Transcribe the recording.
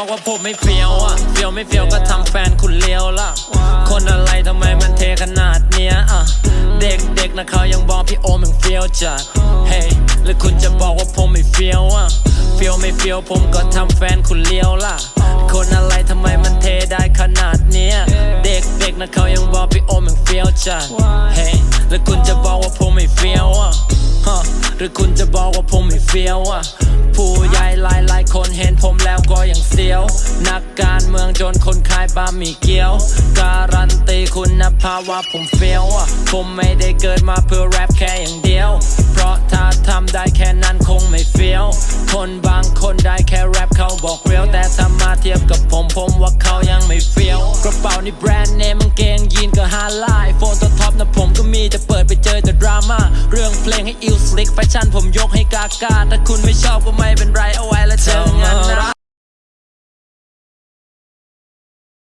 บอกว่าผมไม่เฟี้ยวอะเฟี้ยวไม่เฟี้ยวก็ทำแฟนคุณเลี้ยวล่ะ คนอะไรทำไมมันเทขนาดเนี้ยอะเด็กเด็กๆนะเขายังบอกพี่โอมยังเฟี้ยวจัด เฮ้ยแล้วคุณจะบอกว่าผมไม่เฟี้ยวอะ เฟี้ยวไม่เฟี้ยวผมก็ทำแฟนคุณเลี้ยวล่ะ คนอะไรทำไมมันเทได้ขนาดเนี้ย เด็กเด็กๆนะเขายังบอกพี่โอมยังเฟี้ยวจัด เฮ้ยแล้วคุณจะบอกว่าผมไม่เฟี้ยวอะ ฮะ หรือคุณจะบอกว่าผมไม่เฟี้ยวอะผู้ แล้วก็ยังเสียว นักการเมืองจนคนขายบะหมี่เกี๊ยว การันตีคุณภาพว่าผมเฟี้ยวอะผมไม่ได้เกิดมาเพื่อแรปแค่อย่างเดียว เพราะถ้าทำได้แค่นั้นคงไม่เฟี้ยว คนบางคนได้แค่แรปเขาบอกเรียวแต่ถ้ามาเทียบกับผมผมว่าเขายังไม่เฟี้ยว กระเป๋านี่แบรนด์เนมเกงยีนก็ฮาไลายโฟนตัวท็อปนะผมก็มีจะเปิดไปเจอแต่ดราม่าเรื่องเพลงให้อิลสลิกแฟชั่นผมยกให้กากาถ้าคุณไม่ชอบก็ไม่เป็นไรเอาไว้แล้วเจอกัน